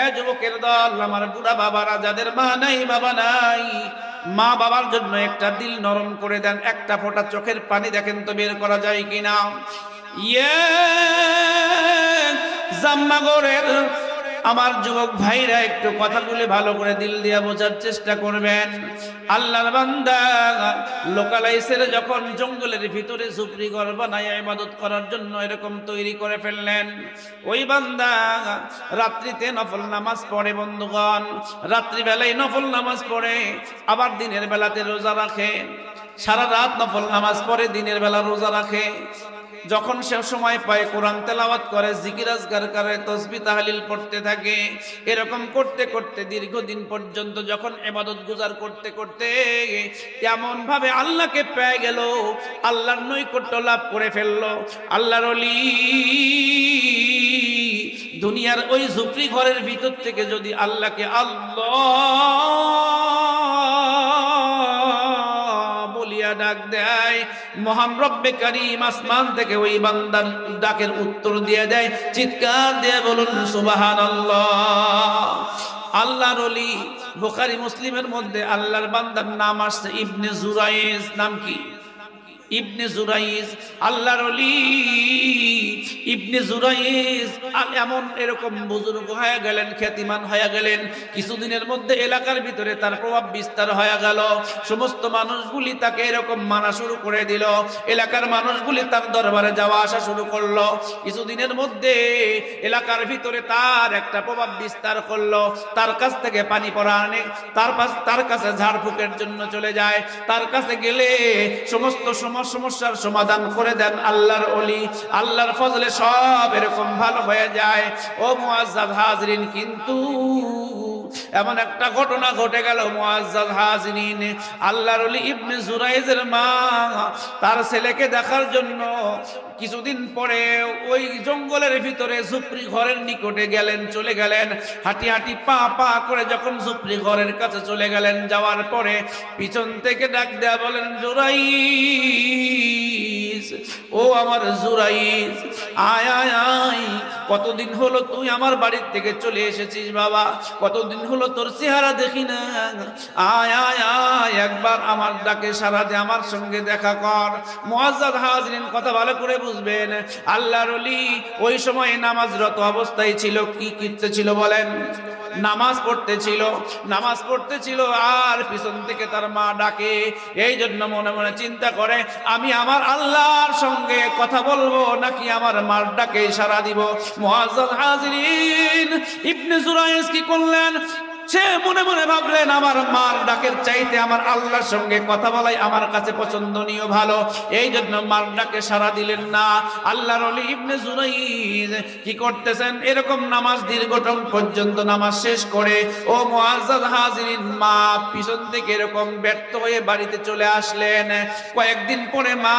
এ যুবকের দল, আমার বুড়া বাবারা, যাদের মা নাই, বাবা নাই, মা বাবার জন্য একটা দিল নরম করে দেন, একটা ফোঁটা চোখের পানি দেখেন তো বের করা যায় কিনা। ইয়ে জাম্মাগরের আমার যুবক ভাইরা একটু কথাগুলি ভালো করে দিল দিয়া বোঝার চেষ্টা করবেন। আল্লাহর বান্দা লোকালাইসের যখন জঙ্গলের ভিতরে ঝুপড়ি ঘর বানায় ইবাদত করার জন্য এরকম তৈরি করে ফেললেন। ওই বান্দা রাত্রিতে নফল নামাজ পড়ে, বন্ধুগণ। রাত্রিবেলায় নফল নামাজ পড়ে, আবার দিনের বেলাতে রোজা রাখে। সারা রাত নফল নামাজ পড়ে, দিনের বেলা রোজা রাখে। যখন সে সময় পায় কোরআন তেলাওয়াত করে জিকিরাজগার করে, তসবি তাহলিল পড়তে থাকে। এরকম করতে করতে দীর্ঘদিন পর্যন্ত যখন এবাদত গুজার করতে করতে এমন ভাবে আল্লাহকে পেয়ে গেল, আল্লাহর নৈকট্য লাভ করে ফেলল। আল্লাহর অলি দুনিয়ার ওই ঝুপড়ি ঘরের ভিতর থেকে যদি আল্লাহকে আল্লাহ মহান রব্বে করিম আসমান থেকে ওই বান্দার ডাকের উত্তর দিয়ে দেয়, চিৎকার দিয়ে বলুন সুবাহান আল্লাহর অলি বোখারি মুসলিমের মধ্যে আল্লাহর বান্দার নাম আসছে ইবনে জুরাইজ, নাম কি? ইবনে জুরাইজ, আল্লাহর অলি ইবনে জুরাইজ এমন এরকম বুজুর্গ হয়ে গেলেন, খ্যাতিমান হয়ে গেলেন। কিছুদিনের মধ্যে এলাকার ভিতরে তার প্রভাব বিস্তার হয়ে গেল। সমস্ত মানুষগুলি তাকে এরকম মানা শুরু করে দিল। এলাকার মানুষগুলি তার দরবারে যাওয়া আসা শুরু করল। কিছুদিনের মধ্যে এলাকার ভিতরে তার একটা প্রভাব বিস্তার করল। তার কাছ থেকে পানি পড়া আনে, তার তার কাছে ঝাড়ফুঁকের জন্য চলে যায়। তার কাছে গেলে সমস্ত সম- সমস্যার সমাধান করে দেন আল্লাহর অলি আল্লাহর ফজলে সব এরকম ভালো হয়ে যায়। ও মুআজ্জাব হাজরিন, কিন্তু এমন একটা ঘটনা ঘটে গেল মুআজ্জাব হাজরিন। আল্লাহর ইবনে জুরাইজের মা তার ছেলেকে দেখার জন্য কিছুদিন পরে ওই জঙ্গলের ভিতরে ঝুপড়ি ঘরের নিকটে গেলেন, চলে গেলেন। হাঁটি হাঁটি পা পা করে যখন ঝুপড়ি ঘরের কাছে চলে গেলেন, যাওয়ার পরে পিছন থেকে ডাক দেয়া বলেন জোরাই ও আমার জুরাইজ আয় আয় আয়, কতদিন হলো তুই আমার বাড়ির থেকে চলে এসেছিস বাবা? কতদিন হলো তোর চেহারা দেখি না? আয় আয় আয়, একবার আমার ডাকে সারা দে, আমার সঙ্গে দেখা কর। মুআজ্জাদ হাজরিন কথা ভালো করে বুঝবেন, আল্লাহর ওই সময় নামাজরত অবস্থায় ছিল, কি কিনতে ছিল বলেন? নামাজ পড়তেছিল নামাজ পড়তেছিল, আর পিছন থেকে তার মা ডাকে। এই জন্য মনে মনে চিন্তা করে, আমি আমার আল্লাহর সঙ্গে কথা বলব, নাকি আমার মার ডাকে সারা দিব? মহাজ হাজির ইবনে জুরাইজ কি করলেন? সে মনে মনে ভাবলেন, আমার মার ডাকের চাইতে আমার আল্লাহর সঙ্গে কথা বলাই আমার কাছে পছন্দনীয় ভালো। এই জন্য মার ডাকে সারা দিলেন না। আল্লাহর ইবনে জুরাইজ কি করতেছেন? এরকম নামাজ দীর্ঘটম পর্যন্ত নামাজ শেষ করে, ও মুআজ্জাদ হাজিরিন, মা পিছন থেকে এরকম ব্যর্থ হয়ে বাড়িতে চলে আসলেন। কয়েকদিন পরে মা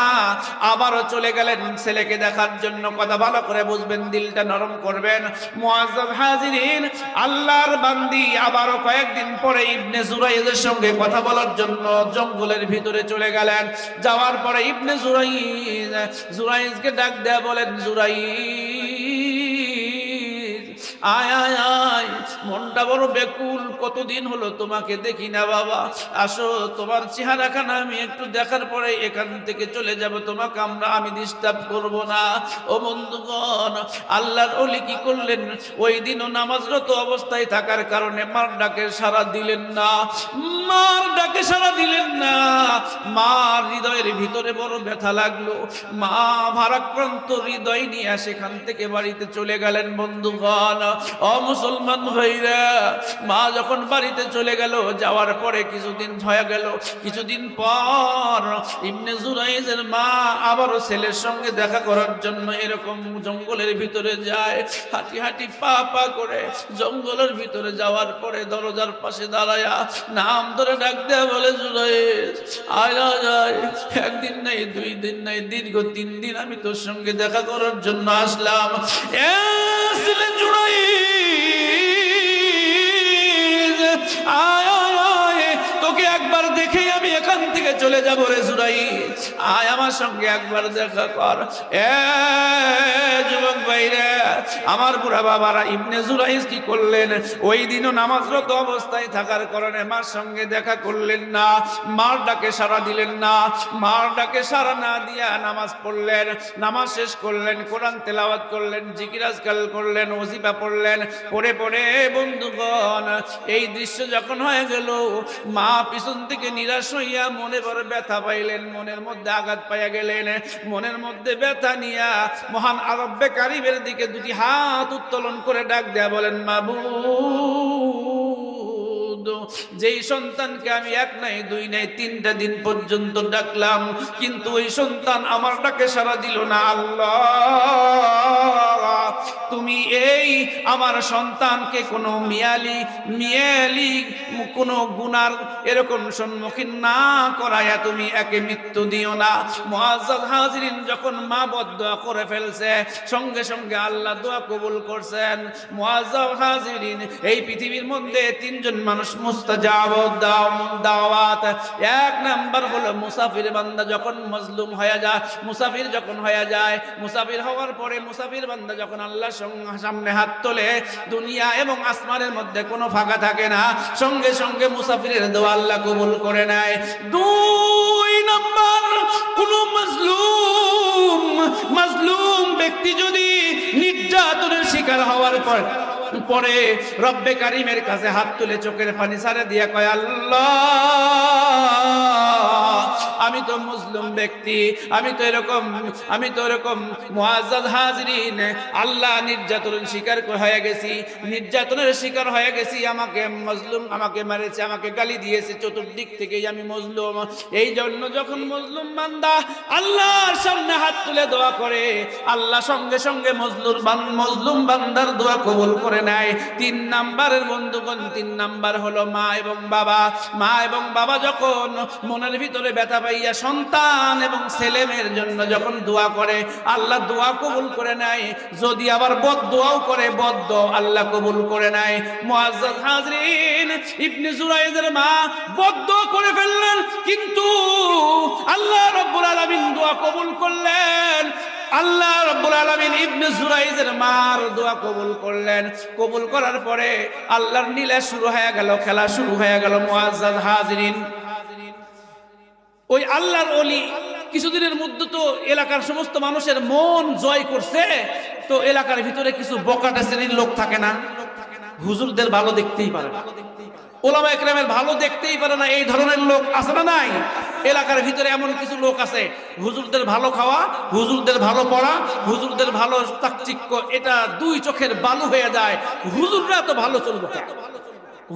আবারও চলে গেলেন, ছেলেকে দেখার জন্য কথা ভালো করে বুঝবেন, দিলটা নরম করবেন। মুআজ্জাদ হাজিরিন, আল্লাহর বান্দি আবারও কয়েকদিন পরে ইবনে জুরাইদের সঙ্গে কথা বলার জন্য জঙ্গলের ভিতরে চলে গেলেন। যাওয়ার পরে ইবনে জুরাই জুরাইজকে ডাক দেয়া বলেন জুরাইজ আয় আয় আয়, মনটা বড় বেকুল কতদিন হলো তোমাকে দেখি না বাবা। আসো, তোমার চেহারাখানা আমি একটু দেখার পরে এখান থেকে চলে যাব। তোমাকে আমরা, আমি ডিস্টার্ব করব না। ও বন্ধুগণ, আল্লাহর অলি কি করলেন? ওই দিনও নামাজরত অবস্থায় থাকার কারণে মার ডাকে সারা দিলেন না। মার ডাকে সারা দিলেন না। মার হৃদয়ের ভিতরে বড় ব্যথা লাগল। মা ভারাক্রান্ত হৃদয় নিয়ে সেখান থেকে বাড়িতে চলে গেলেন বন্ধুগণ। ও মুসলমান ভাইরা, মা যখন বাড়িতে চলে গেল, যাওয়ার পরে কিছুদিন হয়ে গেল, কিছুদিন পর ইবনে জুরাইজের মা আবারও ছেলের সঙ্গে দেখা করার জন্য এরকম জঙ্গলের ভিতরে যায়, হাঁটি হাঁটি পা পা করে জঙ্গলের ভিতরে যাওয়ার পরে দরজার পাশে দাঁড়ায়া নাম ধরে ডাক দেয়া বলে জুরাইজ আয় আয়, একদিন নাই, দুই দিন নাই, দীর্ঘ তিন দিন আমি তোর সঙ্গে দেখা করার জন্য আসলাম। এ চলে যাব রে জুরাই আয় আমার সঙ্গে একবার দেখা কর। এ যুবক ভাইরা, আমার বুড়া বাবারা, ইবনে জুরাইজ কি করলেন? ওই দিনও নামাজরত অবস্থায় থাকার কারণে মার সঙ্গে দেখা করলেন না, মার ডাকে সারা দিলেন না, মার ডাকে সারা না দিয়া নামাজ পড়লেন, নামাজ শেষ করলেন, কোরআন তেলাওয়াত করলেন জিকিরাজকাল করলেন, ওজিফা পড়লেন, পড়ে পড়ে বন্ধুগণ, এই দৃশ্য যখন হয়ে গেল, মা পিছন থেকে নিরাশ হইয়া মনে বড় ব্যথা পাইলেন, মনের মধ্যে আঘাত পাইয়া গেলেন। মনের মধ্যে ব্যথা নিয়া মহান আরব্বে কারিবের দিকে দুটি হাত উত্তোলন করে ডাক দেয়া বলেন মাবু যেই সন্তানকে আমি এক নাই, দুই নাই, তিনটা দিন পর্যন্ত ডাকলাম, কিন্তু ওই সন্তান আমার ডাকে সারা দিল না, আল্লাহ। তুমি এই আমার সন্তানকে কোনো মিয়ালি মিয়ালি, কোনো গুনার এরকম সম্মুখীন না করায়া তুমি একে মৃত্যু দিও না। মুআজ্জাজ হাজিরিন যখন মা বদদোয়া করে ফেলছে, সঙ্গে সঙ্গে আল্লাহ দোয়া কবুল করছেন। মুআজ্জাজ হাজিরিন, এই পৃথিবীর মধ্যে তিনজন মানুষ মুস্তাজাব দাওয়াত। এক নাম্বার হলো মুসাফির বান্দা যখন মজলুম হয়ে যায়, মুসাফির যখন হয়ে যায়, মুসাফির হওয়ার পরে মুসাফির বান্দা যখন আল্লাহ সামনে হাত তোলে, দুনিয়া এবং আসমানের মধ্যে কোনো ফাঁকা থাকে না। সঙ্গে সঙ্গে মুসাফিরের দোয়া আল্লাহ কবুল করে নেয়। দুই নাম্বার, কোন মজলুম মজলুম ব্যক্তি যদি নির্যাতনের শিকার হওয়ার পর, পরে রব্বে কারিমের কাছে হাত তুলে চোখের পানি সারে দিয়া কয়, আল্লাহ! আমি তো মুসলিম ব্যক্তি, আমি তো এরকম, আমি তো এরকম মুআজ্জাজ হাজরিন, আল্লাহ নির্যাতনের শিকার হয়ে গেছি, নির্যাতনের শিকার হয়ে গেছি, আমাকে মজলুম আমাকে মেরেছে, আমাকে গালি দিয়েছে, চতুর্দিক থেকেই আমি মজলুম এই জন্য যখন মজলুম বান্দা আল্লাহর সামনে হাত তুলে দোয়া করে, আল্লাহ সঙ্গে সঙ্গে মজলুর মজলুম বান্দার দোয়া কবুল করে নেয়। তিন নাম্বারের বন্ধুগণ, তিন নাম্বার হলো মা এবং বাবা। মা এবং বাবা যখন মনের ভিতরে ব্যথা পাইয়া সন্তান এবং ছেলে মেয়ের জন্য যখন দোয়া করে, আল্লাহ দোয়া কবুল করে নেয়। যদি আবার বদ দোয়াও করে, বদ আল্লাহ কবুল করে নেয়। মুআজ্জাজ হাজরিন ইবনে জুরাইদের মা বদ করে ফেললেন, কিন্তু আল্লাহ রব্বুল আলামিন দোয়া কবুল করলেন। আল্লাহ রব্বুল আলামিন ইবনে জুরাইজের মার দোয়া কবুল করলেন। কবুল করার পরে আল্লাহর নীলা শুরু হয়ে গেল, খেলা শুরু হয়ে গেল মুআজ্জাজ হাজরিন। ওই আল্লাহর অলি কিছুদিনের মধ্যে তো এলাকার সমস্ত মানুষের মন জয় করছে, তো এলাকার ভিতরে কিছু বকাটা শ্রেণির লোক থাকে না। হুজুরদের ভালো দেখতেই পারে না। ওলামা একরামের ভালো দেখতেই পারে না, এই ধরনের লোক আছে না নাই? এলাকার ভিতরে এমন কিছু লোক আছে, হুজুরদের ভালো খাওয়া, হুজুরদের ভালো পড়া, হুজুরদের ভালো চাকচিক্য এটা দুই চোখের বালু হয়ে যায়। হুজুররা তো ভালো চলবে। কেন?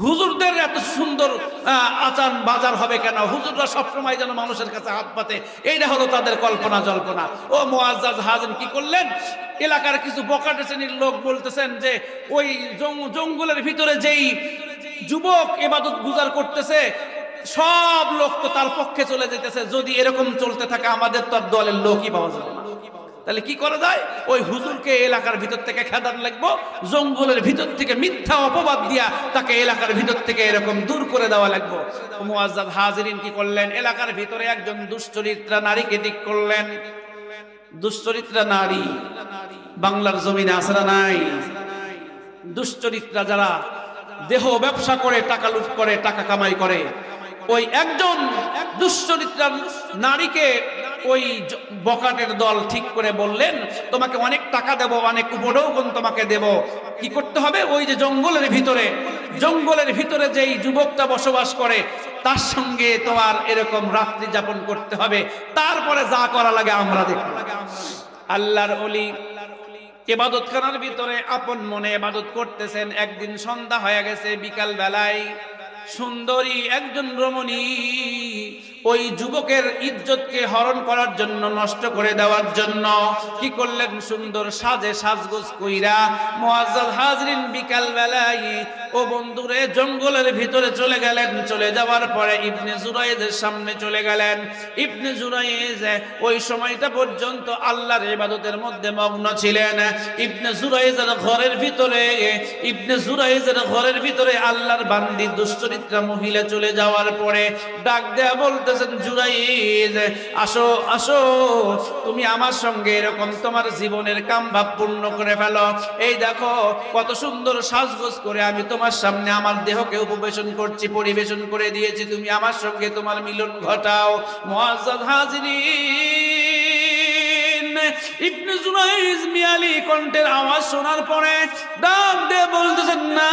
হুজুরদের এত সুন্দর আচার বাজার হবে কেন? হুজুররা সবসময় যেন মানুষের কাছে হাত পাতে। এইটা হলো তাদের কল্পনা জল্পনা। ও মোয়াজ্জাজ হাজিন কি করলেন? এলাকার কিছু বকাটে শ্রেণির লোক বলতেছেন যে, ওই জঙ্গলের ভিতরে যেই যুবক এবাদত গুজার করতেছে, সব লোক তো তার পক্ষে চলে যেতেছে। যদি এরকম চলতে থাকে, আমাদের তো দলের লোকই পাওয়া যাবে না। তাহলে কি করা যায়? ওই হুজুরকে এলাকার ভিতর থেকে খেদান লাগবো, জঙ্গলের ভিতর থেকে মিথ্যা অপবাদ দিয়া তাকে এলাকার ভিতর থেকে এরকম দূর করে দেওয়া লাগবো। মুআজ্জাদ হাজিরিন কি করলেন? এলাকার ভিতরে একজন দুশ্চরিত্রা নারীকে দিক করলেন। দুশ্চরিত্রা নারী, বাংলার জমিনে আসরা নাই? দুশ্চরিত্রা যারা দেহ ব্যবসা করে, টাকা লুট করে, টাকা কামাই করে, ওই একজন দুশ্চরিত্রা নারীকে ওই বকাটের দল ঠিক করে বললেন, তোমাকে অনেক টাকা দেব, অনেক উপঢৌকন তোমাকে দেব। কি করতে হবে? ওই যে জঙ্গলের ভিতরে জঙ্গলের ভিতরে যেই যুবকটা বসবাস করে, তার সঙ্গে তোমার এরকম রাত্রি যাপন করতে হবে। তারপরে যা করা লাগে আমরা দেখব। আল্লাহর অলি এবাদতখানার ভিতরে আপন মনে এবাদত করতেছেন। একদিন সন্ধ্যা হয়ে গেছে বিকাল বেলায় সুন্দরী একজন রমণী ওই যুবকের ইজ্জতকে হরণ করার জন্য নষ্ট করে দেওয়ার জন্য। কি করলেন সুন্দর সাজে সাজগোজ কইরা মুআজ্জাজ হাজরিন বিকাল বেলায় ও বন্ধুরে জঙ্গলের ভিতরে চলে গেলেন। চলে যাওয়ার পরে ইবনে জুরাইদের সামনে চলে গেলেন। ইবনে জুরাইজ ওই সময়টা পর্যন্ত আল্লাহর ইবাদতের মধ্যে মগ্ন ছিলেন। ইবনে জুরাইজের ঘরের ভিতরে ইবনে জুরাইজের ঘরের ভিতরে আল্লাহর বান্দি দুশ্চরিত্রা মহিলা চলে যাওয়ার পরে ডাক দেয়া বলল, বলতেছেন জুরাইজ আসো আসো। তুমি আমার সঙ্গে এরকম তোমার জীবনের কাম ভাব পূর্ণ করে ফেলো। এই দেখো, কত সুন্দর সাজগোজ করে আমি তোমার সামনে আমার দেহকে উপবেশন করছি, পরিবেশন করে দিয়েছি। তুমি আমার সঙ্গে তোমার মিলন ঘটাও। মুআজ্জাজ হাজিরিন, ইবনে জুরাইজ মিয়ালি কণ্ঠের আওয়াজ শোনার পরে ডাক দিয়ে বলতেছেন, না।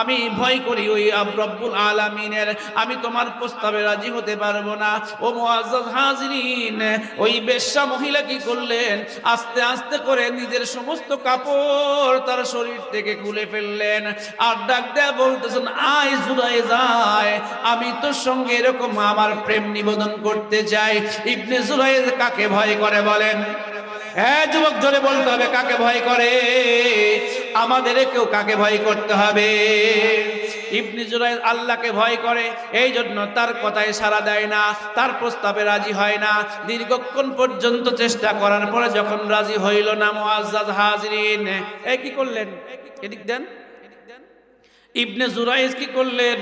আমি ভয় করি ওই রব্বুল আলামিনের। আমি তোমার প্রস্তাবে রাজি হতে পারব না। ও মুআজ্জাজ হাজরিন, ওই বেশ্যা মহিলা কি করলেন? আস্তে আস্তে করে নিজের সমস্ত কাপড় তার শরীর থেকে খুলে ফেললেন। আর ডাক দেয়া বলতেছেন, আয় জুড়াই যায়, আমি তোর সঙ্গে এরকম আমার প্রেম নিবেদন করতে চাই। ইবনে জুরাই কাকে ভয় করে বলেন? হ্যাঁ যুবক, জোরে বলতে হবে, কাকে ভয় করে? আমাদের কেউ কাকে ভয় করতে হবে? ইবনে জুরাইজ আল্লাহকে ভয় করে, এই জন্য তার কথায় সাড়া দেয় না, তার প্রস্তাবে রাজি হয় না। দীর্ঘক্ষণ পর্যন্ত চেষ্টা করার পরে যখন রাজি হইল না, মুআজ্জাজ হাজিরিন, এ কি করলেন? এদিক দেন। ইবনে জুরাইজ কি করলেন?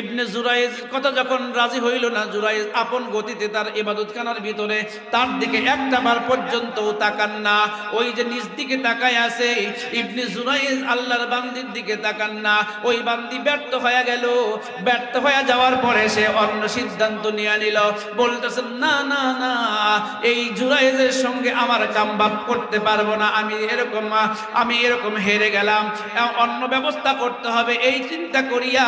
ইবনে জুরাইজ, কথা যখন রাজি হইল না, জুরাইজ আপন গতিতে তার ইবাদতখানার ভিতরে তার দিকে একটা বার পর্যন্ত তাকান না। ওই যে নিজ দিকে তাকায় আছে, ইবনে জুরাইজ আল্লাহর বান্দির দিকে তাকান না। ওই বান্দি ব্যর্থ হয়ে গেল। ব্যর্থ হয়ে যাওয়ার পরে সে অন্য সিদ্ধান্ত নিয়ে নিল। বলতেছেন না না না, এই জুরাইজের সঙ্গে আমার কামবাপ করতে পারব না। আমি এরকম আমি এরকম হেরে গেলাম। অন্য ব্যবস্থা করতে হবে। এই চিন্তা করিয়া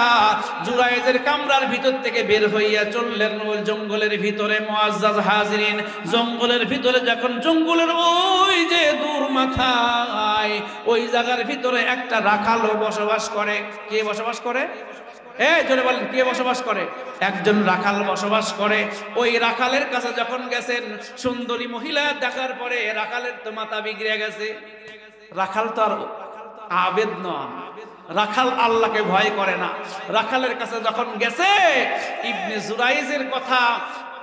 জুরাইজের কামরার ভিতর থেকে বের হইয়া চললেন ওই জঙ্গলের ভিতরে মুআজ্জাজ হাজিরিন। জঙ্গলের ভিতরে যখন জঙ্গলের ওই যে দূর মাথায়, ওই জায়গার ভিতরে একটা রাখালো বসবাস করে। কে বসবাস করে? এ জোরে বলেন, কে বসবাস করে? একজন রাখাল বসবাস করে। ওই রাখালের কাছে যখন গেছেন, সুন্দরী মহিলা দেখার পরে রাখালের তো মাথা বিগড়ে গেছে। রাখাল তো আর আবেদ নন রাখাল আল্লাহকে ভয় করে না। রাখালের কাছে যখন গেছে, ইবনে জুরাইজের কথা,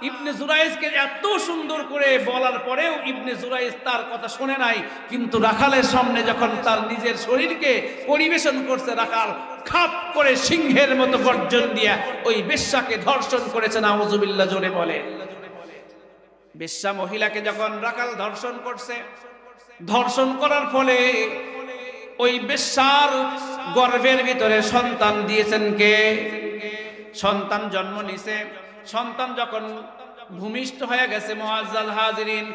ইবনে জুরাইজকে এত সুন্দর করে বলার পরেও ইবনে জুরাইজ তার কথা শুনে নাই। কিন্তু রাখালের সামনে যখন তার নিজের শরীরকে পরিবেশন করছে, রাখাল খাপ করে সিংহের মতো গর্জন দিয়া ওই বেশ্যাকে ধর্ষণ করেছে, নাউজুবিল্লাহ জোরে বলে। বেশ্যা মহিলাকে যখন রাখাল ধর্ষণ করছে, ধর্ষণ করার ফলে ওই বেশ্যার গর্ভের ভিতরে সন্তান দিয়েছেন কে? সন্তান জন্ম নিছে। সন্তান যখন ভূমিষ্ঠ হয়ে গেছে মোয়াজ্জাল হাজরিন,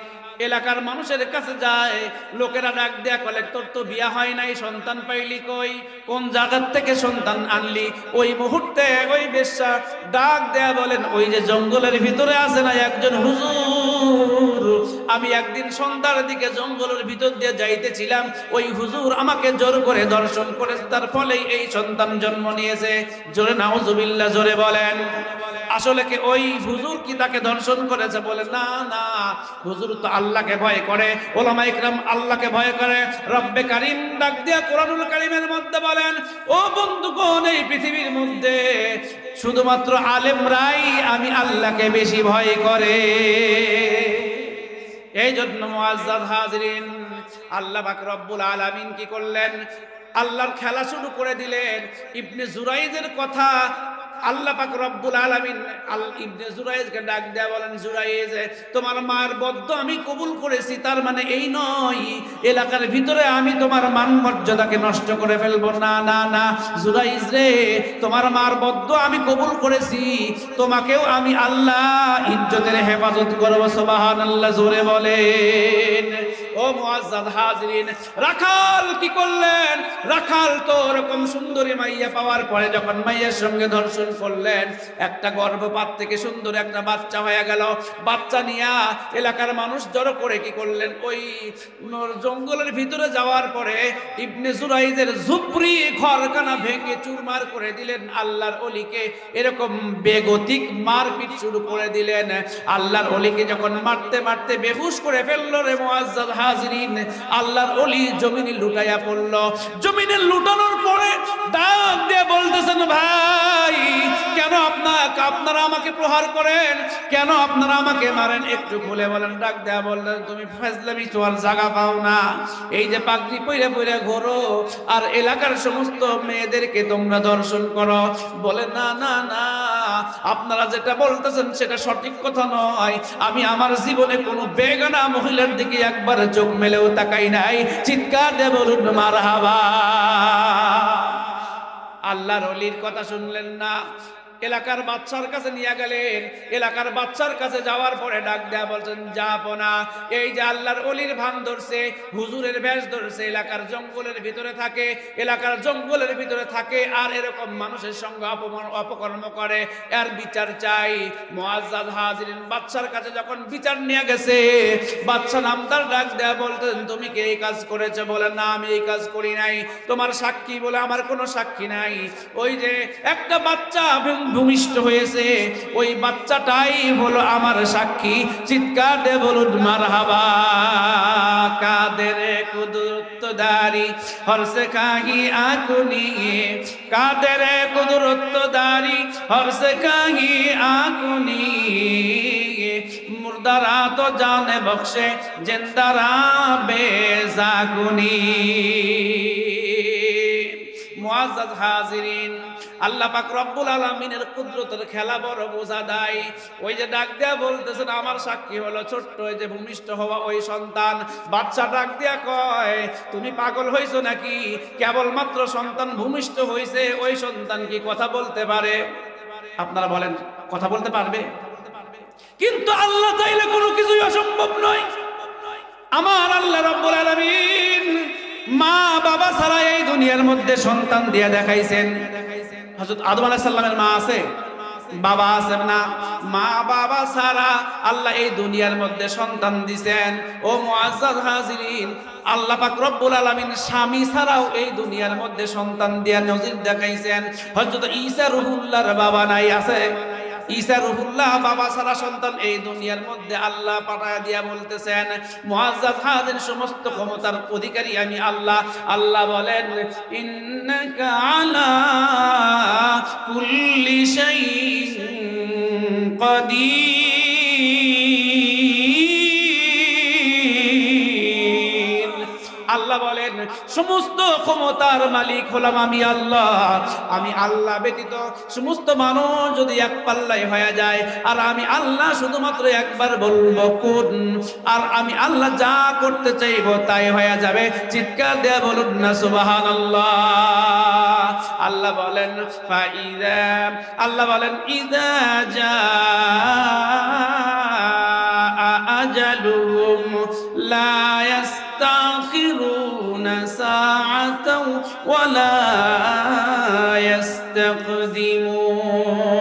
এলাকার মানুষের কাছে যায়, লোকেরা ডাক দেয়া কলেক্টর তো বিয়া হয় নাই, সন্তান পাইলি কই? কোন জায়গার থেকে সন্তান আনলি? ওই মুহূর্তে ওই বেশ্যা ডাক দেয়া বলেন, ওই যে জঙ্গলের ভিতরে আছে না একজন হুজুর? আমি একদিন সন্ধ্যার দিকে জঙ্গলের ভিতর দিয়ে যাইতেছিলাম, ওই হুজুর আমাকে জোর করে দর্শন করে তার ফলেই এই সন্তান জন্ম নিয়েছে। জোরে নাউজুবিল্লাহ, জোরে বলেন। আসলে কি ওই হুজুর কি তাকে দর্শন করেছে বলে? না না, হুজুর তো আল্লাহকে ভয় করে, ওলামা ইকরাম আল্লাহকে ভয় করে। রব্বে কারিম ডাক দিয়া কোরআনুল কারিমের মধ্যে বলেন, ও বন্ধুগণ, এই পৃথিবীর মধ্যে শুধুমাত্র আলেমরাই আমি আল্লাহকে বেশি ভয় করে। এই জন্য মোয়াজ্জাদ হাজরিন, আল্লাহ পাক রব্বুল আলামিন কি করলেন? আল্লাহর খেলা শুরু করে দিলেন। ইবনে জুরাইদের কথা আল্লাহ পাক রব্বুল আলামিন আল ইবনে জুরাইজকে ডাক দেয়া বলেন জুরাইজ তোমার মার বদ্ধ আমি কবুল করেছি, তার মানে এই নয়। এলাকার ভিতরে আমি তোমার মান মর্যাদাকে নষ্ট করে ফেলব। না না না জুরাইজ রে, তোমার মার বদ্ধ আমি কবুল করেছি। তোমাকেও আমি আল্লাহ ইজ্জতের হেফাজত করব, সুবহানাল্লাহ, জোরে বলেন। ও মুআজ্জাদ হাজিরিন, রাখাল কি করলেন? রাখাল তো ওরকম সুন্দরী মাইয়া পাওয়ার পরে যখন মাইয়ের সঙ্গে ধর্ষণ করলেন, একটা গর্ভপাত থেকে সুন্দর একটা বাচ্চা হয়ে গেল। বাচ্চা নিয়া এলাকার মানুষ জড়ো করে কি করলেন? ওই জঙ্গলের ভিতরে যাওয়ার পরে ইবনে জুরাইজের ঝুপড়ি ঘরখানা ভেঙে চুরমার করে দিলেন আল্লাহর অলিকে। এরকম বেগতিক মারপিট শুরু করে দিলেন। আল্লাহর অলিকে যখন মারতে মারতে বেহুশ করে ফেলল রে মুআজ্জাদ হাজিরিন, আল্লাহর অলি জমিনে লুটাইয়া পড়ল। জমিনে লুটানোর পরে ডাক দিয়ে বলতেছেন, ভাই, কেন আপনার আপনারা আমাকে প্রহার করেন? কেন আপনারা আমাকে মারেন? একটু খুলে বলেন, ডাক দেয়া বললেন, তুমি ফেজলামি তোমার জায়গা পাও না। এই যে পাগড়ি পইরে পইরে ঘোরো, আর এলাকার সমস্ত মেয়েদেরকে তোমরা দর্শন করো। বলে, না না না, আপনারা যেটা বলতেছেন সেটা সঠিক কথা নয়। আমি আমার জীবনে কোনো বেগানা মহিলার দিকে একবার চোখ মেলেও তাকাই নাই। চিৎকার দিয়ে বলুন মার আল্লাহর অলির কথা শুনলেন না। এলাকার বাচ্চার কাছে নিয়ে গেলেন। এলাকার বাচ্চার কাছে যাওয়ার পরে ডাক দেয়া বলছেন, যাব না। এই যে আল্লাহর অলির ভান ধরছে, হুজুরের বেশ ধরছে, এলাকার জঙ্গলের ভিতরে থাকে, এলাকার জঙ্গলের ভিতরে থাকে, আর এরকম মানুষের সঙ্গে অপমান, অপকর্ম করে। এর বিচার চাই। মুআজ্জাজ হাজিরিন বাচ্চার কাছে যখন বিচার নিয়ে গেছে, বাচ্চা নামদার ডাক দেয়া বলতেন, তুমি কি এই কাজ করেছ? বলে, না, আমি এই কাজ করি নাই। তোমার সাক্ষী বলে আমার কোনো সাক্ষী নাই। ওই যে একটা বাচ্চা ভূমিষ্ঠ হয়েছে, ওই বাচ্চাটাই হলো আমার সাক্ষী। চিৎকার দে বলুন মার হাবা কাদের কুদরত দারি হরসে কাহি আকুনি কাদের কুদরত দারি হরসে কাহি আকুনি মুর্দারা তো জানে বখশে জিন্দারা বেজাগুনি মুআজ্জাজ হাজিরিন আল্লাহ পাক রব্বুল আলামিনের কুদরতের খেলা বড় বোঝা দেয়। ওই যে ডাক দেয়া বলতেছেন, আমার সাক্ষী হলো ছোট্ট ওই যে ভূমিষ্ঠ হওয়া ওই সন্তান। বাচ্চা ডাক দেয়া কয়, তুমি পাগল হইছো নাকি? কেবলমাত্র সন্তান ভূমিষ্ঠ হইছে, ওই সন্তান কি কথা বলতে পারে? আপনারা বলেন, কথা বলতে পারবে? কিন্তু আল্লাহ চাইলে কোনো কিছুই অসম্ভব নয়। আমার আল্লাহ রব্বুল আলামিন মা বাবা ছাড়া এই দুনিয়ার মধ্যে সন্তান দিয়া দেখাইছেন। হযরত আদম আলাইহিস সালামের মা আছে? বাবা আছেন না? মা, বাবা সারা আল্লাহ এই দুনিয়ার মধ্যে সন্তান দিছেন। ও মুআজ্জাজ হাজিরিন, আল্লাহ পাক রব্বুল আলামিন স্বামী ছাড়াও এই দুনিয়ার মধ্যে সন্তান দিয়া নজির দেখাইছেন। হযরত ঈসা রুহুল্লাহর বাবা নাই আছে? ঈসা রুহুল্লাহ, বাবা সারা সন্তান এই দুনিয়ার মধ্যে আল্লাহ পাঠায় দিয়া বলতেছেন, মুআজ্জাজ হাদিন সমস্ত ক্ষমতার অধিকারী আমি আল্লাহ। আল্লাহ বলেন, ইন্নাকা আলা কুল্লি শাইইন কাদির। আল্লাহ বলেন, সমস্ত ক্ষমতার মালিক হলাম আমি আল্লাহ। আমি আল্লাহ ব্যতীত সমস্ত মানুষ যদি এক পাল্লাই হয়ে যায়, আর আমি আল্লাহ শুধুমাত্র একবার বলব, কোন? আর আমি আল্লাহ যা করতে চাইব তাই হয়ে যাবে। চিৎকার দেয়া বলুন না সুবাহান আল্লাহ আল্লাহ বলেন আল্লাহ বলেন ইদা যা আজালু ولا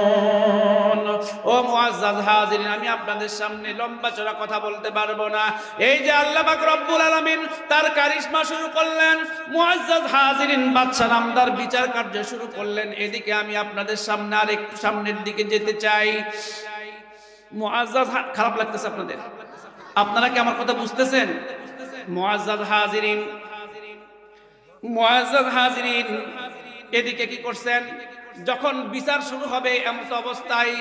يستقدمون ও মুআজ্জাজ হাজিরিন আমি আপনাদের সামনে লম্বা চড়া কথা বলতে পারবো না এই যে আল্লাহ পাক রব্বুল আলামিন তার কারিশমা শুরু করলেন মুআজ্জাজ হাজিরিন বাদশা নামদার বিচার কার্য শুরু করলেন এদিকে আমি আপনাদের সামনে আর একটু সামনের দিকে যেতে চাই মুআজ্জাজ হা- খারাপ লাগতেছে আপনাদের আপনারা কি আমার কথা বুঝতেছেন মুআজ্জাজ হাজিরিন হাজিরিন, এদিকে কি করছেন? যখন বিচার শুরু হবে এমন অবস্থায়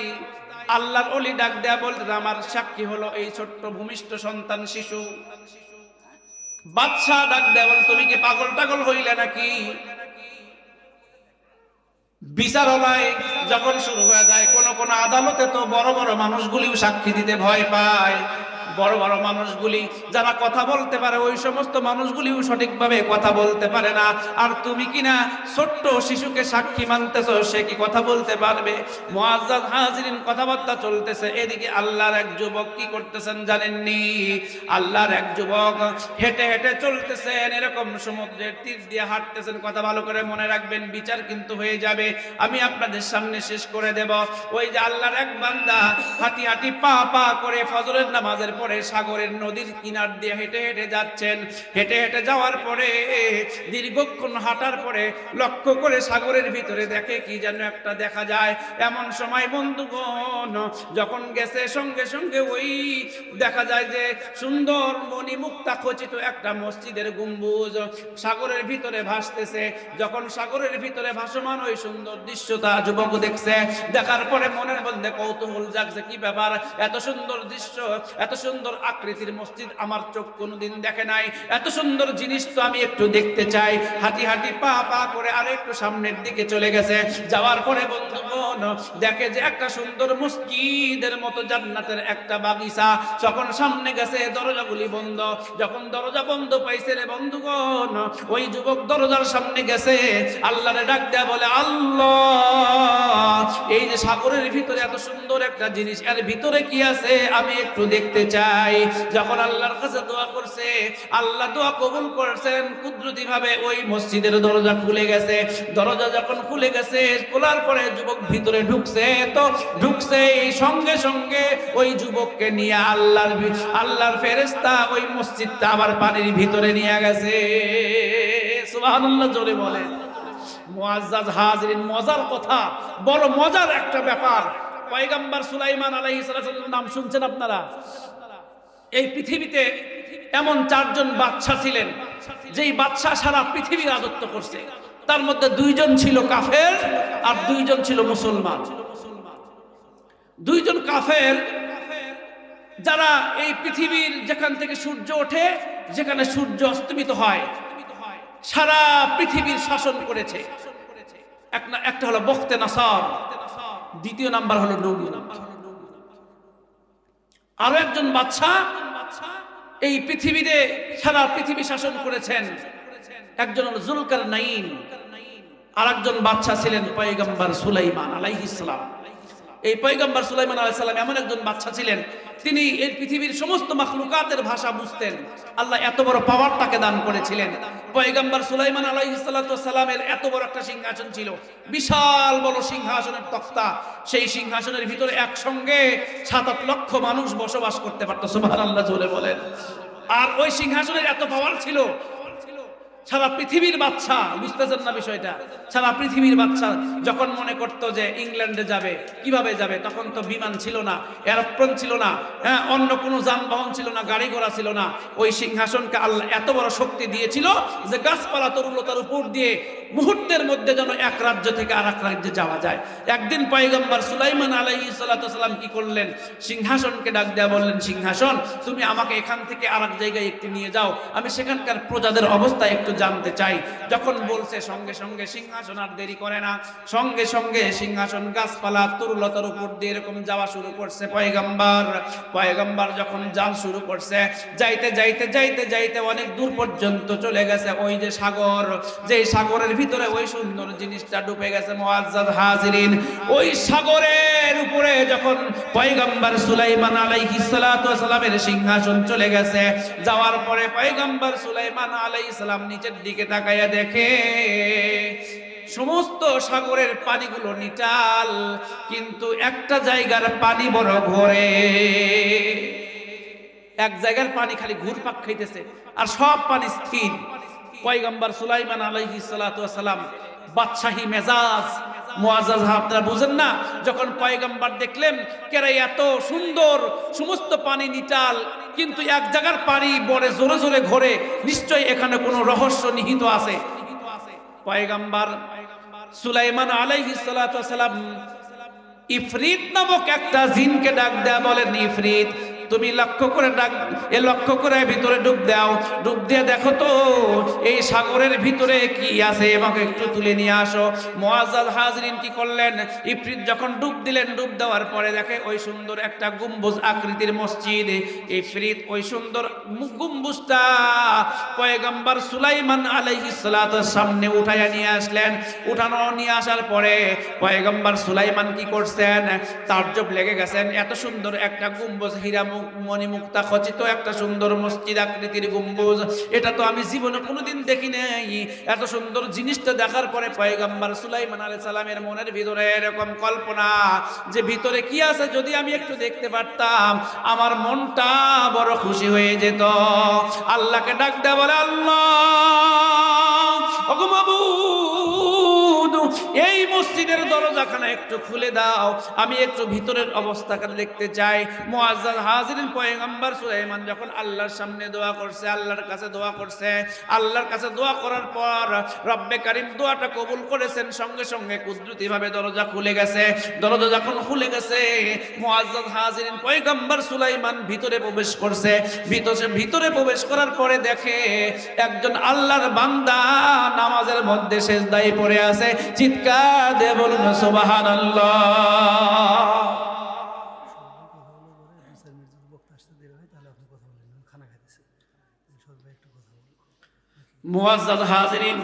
আল্লাহর অলি ডাক দেয়া বলতে আমার সাক্ষী হলো এই ছোট্ট ভূমিষ্ঠ সন্তান শিশু। বাদশাহ ডাক দেয়া বল তুমি কি পাগল টাগল হইলে নাকি? বিচারালয় যখন শুরু হয়ে যায়, কোন কোন আদালতে তো বড় বড় মানুষগুলিও সাক্ষী দিতে ভয় পায়। বড় বড় মানুষগুলি যারা কথা বলতে পারে, ওই সমস্ত মানুষগুলিও সঠিকভাবে কথা বলতে পারে না। আর তুমি কিনা ছোট্ট শিশুকে সাক্ষী মানতেছ, সে কি কথা বলতে পারবে? মুআজ্জাজ হাজিরিন কথাবার্তা চলতেছে, এদিকে আল্লাহর এক যুবক কি করতেছেন জানেননি? আল্লাহর এক যুবক হেঁটে হেঁটে চলতেছেন, এরকম সমুদ্রের তীর দিয়ে হাঁটতেছেন। কথা ভালো করে মনে রাখবেন, বিচার কিন্তু হয়ে যাবে। আমি আপনাদের সামনে শেষ করে দেব। ওই যে আল্লাহর এক বান্দা হাঁটি হাঁটি পা পা করে ফজরের নামাজের পরে সাগরের নদীর কিনার দিয়ে হেঁটে হেঁটে যাচ্ছেন। হেঁটে হেঁটে যাওয়ার পরে, দীর্ঘক্ষণ হাঁটার পরে লক্ষ্য করে সাগরের ভিতরে দেখে কি যেন একটা দেখা যায়। এমন সময় বন্ধুগণ, যখন গেছে সঙ্গে সঙ্গে ওই দেখা যায় যে সুন্দর মণি মুক্তা খচিত একটা মসজিদের গম্বুজ সাগরের ভিতরে ভাসতেছে। যখন সাগরের ভিতরে ভাসমান ওই সুন্দর দৃশ্যটা যুবক দেখছে, দেখার পরে মনের মধ্যে কৌতূহল জাগছে, কি ব্যাপার? এত সুন্দর দৃশ্য, এত সুন্দর আকৃতির মসজিদ আমার চোখ কোনোদিন দেখে নাই। এত সুন্দর জিনিস তো আমি একটু দেখতে চাই। হাঁটি হাঁটি পা পা করে আরেকটু সামনের দিকে চলে গেছে। যাওয়ার পরে বন্ধুগণ দেখে যে একটা সুন্দর মসজিদের মতো জান্নাতের একটা বাগিচা। যখন সামনে গেছে দরজাগুলি বন্ধ, যখন দরজা বন্ধ পাইছে রে বন্ধুগণ, ওই যুবক দরজার সামনে গেছে, আল্লাহরে ডাক দেয়া বলে, আল্লাহ! এই যে সাগরের ভিতরে এত সুন্দর একটা জিনিস, এর ভিতরে কি আছে আমি একটু দেখতে চাই। যখন আল্লাহর কাছে দোয়া করছে, আল্লাহ দোয়া কবুল করছেন কুদরতি ভাবে ওই মসজিদের দরজা খুলে গেছে। দরজা যখন খুলে গেছে, খোলার পরে যুবক ভিতরে ঢুকছে তো ঢুকছে সঙ্গে সঙ্গে ওই যুবককে নিয়ে আল্লাহর আল্লাহর ফেরেস্তা ওই মসজিদটা আবার পানির ভিতরে নিয়ে গেছে। জোরে বলে হাজরিন, মজার কথা, বড় মজার একটা ব্যাপার। পয়গাম্বার সুলাইমান আলাইহিস সালামের নাম শুনছেন আপনারা? এই পৃথিবীতে এমন চারজন বাদশা ছিলেন, যেই বাদশা সারা পৃথিবী রাজত্ব করছে। তার মধ্যে দুইজন ছিল কাফের আর দুইজন ছিল মুসলমান। দুইজন কাফের যারা এই পৃথিবীর যেখান থেকে সূর্য ওঠে, যেখানে সূর্য অস্তমিত হয়, সারা পৃথিবীর শাসন করেছে। একটা হলো বখতে নাসার, দ্বিতীয় নাম্বার হলো নমরুদ আরও একজন বাদশা এই পৃথিবীতে সারা পৃথিবী শাসন করেছেন। একজন হলো জুলকার নাইন আর একজন বাদশা ছিলেন পয়গম্বর সুলাইমান আলাইহিস সালাম। এই পয়গম্বর সুলাইমান আলাইহিস সালাম এমন একজন বাদশা ছিলেন, তিনি এই পৃথিবীর সমস্ত মাখলুকাতের ভাষা বুঝতেন। আল্লাহ এত বড় পাওয়ার তাকে দান করেছিলেন। পয়গম্বর সুলাইমান আলাইহিস সালামের এত বড় একটা সিংহাসন ছিল, বিশাল বড় সিংহাসনের তক্তা। সেই সিংহাসনের ভিতরে একসঙ্গে সাত আট লক্ষ মানুষ বসবাস করতে পারত পারতো আল্লাহ জোরে বলেন। আর ওই সিংহাসনের এত পাওয়ার ছিল সারা পৃথিবীর বাচ্চা, বুঝতেছেন না বিষয়টা? সারা পৃথিবীর বাচ্চা যখন মনে করতো যে ইংল্যান্ডে যাবে, কীভাবে যাবে? তখন তো বিমান ছিল না এরোপ্লেন ছিল না হ্যাঁ অন্য কোনো যানবাহন ছিল না, গাড়ি ঘোড়া ছিল না। ওই সিংহাসনকে আল্লাহ এত বড় শক্তি দিয়েছিল যে গাছপালা তরুলতার উপর দিয়ে মুহূর্তের মধ্যে যেন এক রাজ্য থেকে আর এক রাজ্যে যাওয়া যায়। একদিন পয়গম্বর সুলাইমান আলাইহি সাল্লাম কি করলেন? সিংহাসনকে ডাক দেয়া বললেন, সিংহাসন, তুমি আমাকে এখান থেকে আর এক জায়গায় একটু নিয়ে যাও। আমি সেখানকার প্রজাদের অবস্থা একটু জানতে চাই। যখন বলছে, সঙ্গে সঙ্গে সিংহাসন আর দেরি করে না। সঙ্গে সঙ্গে সিংহাসন, গাছপালা, তরুলতার উপর দিয়ে এরকম যাওয়া শুরু করছে পয়গম্বর। পয়গম্বর যখন যান শুরু করছে, যাইতে যাইতে যাইতে যাইতে অনেক দূর পর্যন্ত চলে গেছে ওই যে সাগর। যে সাগরের ভিতরে ওই সুন্দর জিনিসটা ডুবে গেছে মুআজ্জাদ হাজিরিন। ওই সাগরের উপরে যখন পয়গম্বর সুলাইমান ওয়াস সালামের সিংহাসন চলে গেছে, যাওয়ার পরে পয়গম্বর সুলাইমান আলাইহিস সালাম নিচের দিকে তাকাইয়া দেখে, সমস্ত সাগরের পানিগুলো নিটাল, কিন্তু একটা জায়গার পানি বড় ঘরে। এক জায়গার পানি খালি ঘুরপাক খাইতেছে, আর সব পানি স্থির। পয়গম্বর সুলাইমান আলাইহি সালাম, বাদশাহী মেজাজ মুআজ্জাজ আপনারা বুঝেন না, যখন পয়গম্বর দেখলেন কেরা এত সুন্দর, সমস্ত পানি নিটাল, কিন্তু এক জায়গার পানি বড় জোরে জোরে ঘোরে, নিশ্চয়ই এখানে কোনো রহস্য নিহিত আছে। পয়গম্বর সুলাইমান আলাইহিস সালাম, ইফরিত নামক একটা জিনকে ডাক দেয়া বলেন, ইফরিত। তুমি লক্ষ্য করে ডাক, এ লক্ষ্য করে ভিতরে ডুব দাও। ডুব দিয়ে দেখো তো, এই সাগরের ভিতরে কি আছে? আমাকে একটু তুলে নিয়ে আসো। মুআজ্জাজ হাজরিন কি করলেন? ইফরিত যখন ডুব দিলেন, ডুব দেওয়ার পরে দেখে ওই সুন্দর একটা গম্বুজ আকৃতির মসজিদ। ইফরিত ওই সুন্দর গম্বুজটা পয়গম্বর সুলাইমান আলাইহিস সালাতের সামনে উঠাইয়া নিয়ে আসলেন। উঠানো নিয়ে আসার পরে পয়গম্বর সুলাইমান কি করছেন? তাজ্জব লেগে গেছেন। এত সুন্দর একটা গম্বুজ হীরা মুক- মণিমুক্তা খচিত একটা সুন্দর মসজিদ আকৃতির গম্বুজ। এটা তো আমি জীবনে কোনোদিন দেখি নাই। এত সুন্দর জিনিসটা দেখার পরে পয়গম্বর সুলাইমান আলাইহিস সালামের মনের ভিতরে এরকম কল্পনা যে ভিতরে কি আছে যদি আমি একটু দেখতে পারতাম, আমার মনটা বড় খুশি হয়ে যেত। আল্লাহকে ডাক দেয়া বলে, আল্লাহ! মসজিদের দরজাখানা একটু খুলে দাও। আমি একটু ভিতরের অবস্থাখানে দেখতে চাই। মুআজ্জাজ হাজিরিন পয়গম্বর সুলাইমান যখন আল্লাহর সামনে দোয়া করছে, আল্লাহর কাছে দোয়া করছে, আল্লাহর কাছে দোয়া করার পর রব্বে কারিম দোয়াটা কবুল করেছেন, সঙ্গে সঙ্গে কুদরতি ভাবে দরজা খুলে গেছে। দরজা যখন খুলে গেছে, মুআজ্জাজ হাজিরিন পয়গম্বর সুলাইমান ভিতরে প্রবেশ করছে। ভিতরে ভিতরে প্রবেশ করার পরে দেখে একজন আল্লাহর বান্দা নামাজের মধ্যে সেজদায় পড়ে আছে। চিৎকার দিয়ে বলুন সুবাহান মুআজ্জাজ হাজিরিন